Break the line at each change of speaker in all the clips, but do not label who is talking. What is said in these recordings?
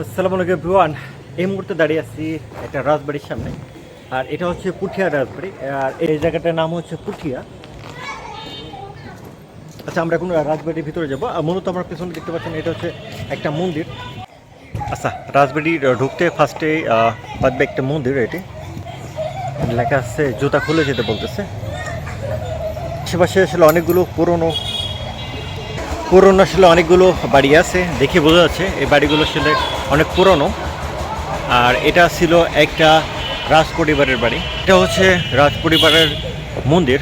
আসসালামু আলাইকুম এভরিওয়ান। এই মুহূর্তে দাঁড়িয়ে আছি একটা রাজবাড়ির সামনে। আর এটা হচ্ছে পুঠিয়া রাজবাড়ি। আর এই জায়গাটার নাম হচ্ছে পুঠিয়া। আচ্ছা আমরা এখন রাজবাড়ির ভিতরে যাব। মূলত আমার পেছনে দেখতে পাচ্ছেন, এটা হচ্ছে একটা মন্দির। আচ্ছা রাজবাড়ির ঢুকতে ফার্স্টে বাদবে একটা মন্দির এটি। লেখা আছে, জুতা খুলে যেতে বলতেছে। আশেপাশে আসলে অনেকগুলো পুরনো পুরনো আসলে অনেকগুলো বাড়ি আছে, দেখে বোঝা যাচ্ছে এই বাড়িগুলো আসলে অনেক পুরনো। আর এটা ছিল একটা রাজ পরিবারের বাড়ি। এটা হচ্ছে রাজ পরিবারের মন্দির।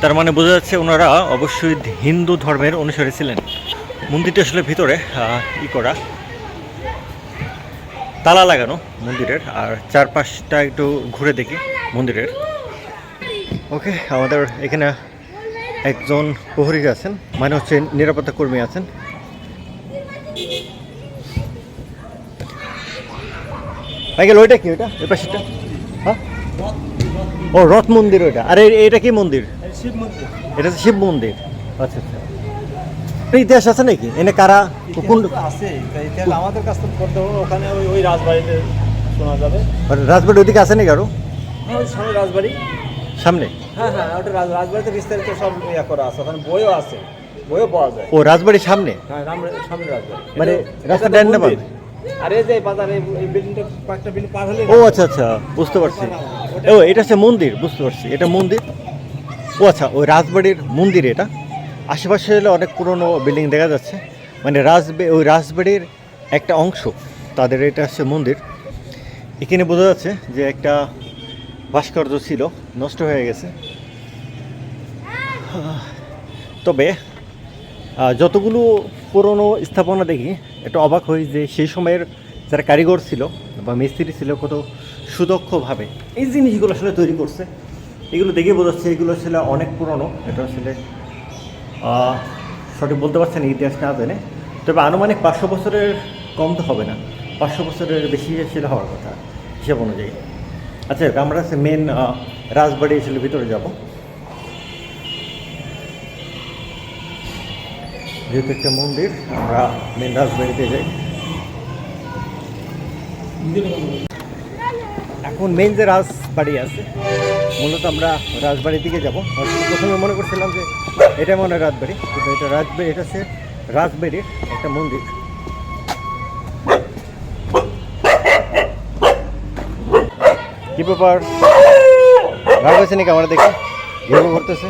তার মানে বোঝা যাচ্ছে ওনারা অবশ্যই হিন্দু ধর্মের অনুসারী ছিলেন। মন্দিরটা আসলে ভিতরে ই করা। তালা লাগানো মন্দিরের, আর চারপাশটা একটু ঘুরে দেখি মন্দিরের। ওকে, আমাদের এখানে একজন প্রহরী আছেন মানে হচ্ছে নিরাপত্তা কর্মী আছেন। ভাইগেল ওইটা কি ওইটা? এই পাশেটা হ্যাঁ? ও রথ মন্দির ওইটা। আরে এটা কি মন্দির?
শিব
এটা হচ্ছে শিব মন্দির। আচ্ছা আচ্ছা। ইতিহাস আছে নাকি? এনে কারা? কোন
আছে আমাদের কাছ থেকে করতে হবে। ওখানে ওই ওই রাজবাড়িতে শোনা যাবে।
রাজবাড়ি ওইদিকে আছে নাকি আরও?
হ্যাঁ, রাজবাড়ি।
সামনে?
হ্যাঁ হ্যাঁ ওটা রাজ রাজবাড়িতে বিস্তারিত সব ইয়া করা আছে ওখানে বইও আছে বইও পাওয়া যায়।
ও রাজবাড়ির সামনে?
হ্যাঁ সামনে রাজবাড়ি।
মানে রাস্তা ডান না।
আর যে বাজার এই এই বিল্ডিংটা কয়েকটা বিল্ডিং পার হলে
ও আচ্ছা আচ্ছা বুঝতে পারছি। ও এটা হচ্ছে মন্দির বুঝতে পারছি এটা মন্দির। ও আচ্ছা ওই রাজবাড়ির মন্দির এটা। আশেপাশে হলে অনেক পুরনো বিল্ডিং দেখা যাচ্ছে। মানে রাজবে ওই রাজবাড়ির একটা অংশ তাদের এটা হচ্ছে মন্দির। এখানে বোঝা যাচ্ছে যে একটা ভাস্কর্য ছিল নষ্ট হয়ে গেছে। তবে যতগুলো পুরনো স্থাপনা দেখি এটা অবাক হই যে সেই সময়ের যারা কারিগর ছিল বা মিস্ত্রি ছিল কত সুদক্ষভাবে এই জিনিসগুলো আসলে তৈরি করছে। এগুলো দেখে বোঝাচ্ছে এগুলো আসলে অনেক পুরনো, এটা আসলে সঠিক বলতে পারছেন ইতিহাস না জেনে। তবে আনুমানিক পাঁচশো বছরের কম তো হবে না, পাঁচশো বছরের বেশি আসলে হওয়ার কথা, হিসাব অনুযায়ী। আচ্ছা আমরা মেন রাজবাড়ি আসলে ভিতরে যাব। যেহেতু একটা মন্দির, আমরা মেন রাজবাড়িতে যাই। এখন মেন যে রাজবাড়ি আছে, মূলত আমরা রাজবাড়ির দিকে যাব। প্রথমে মনে করছিলাম যে এটা মনে হয় রাজবাড়ি, কিন্তু এটা রাজবাড়ি, এটা হচ্ছে রাজবাড়ির একটা মন্দির। কি ব্যাপার? রাগ হয়েছে নাকি? আমরা দেখি। ঘেউ করতেছে?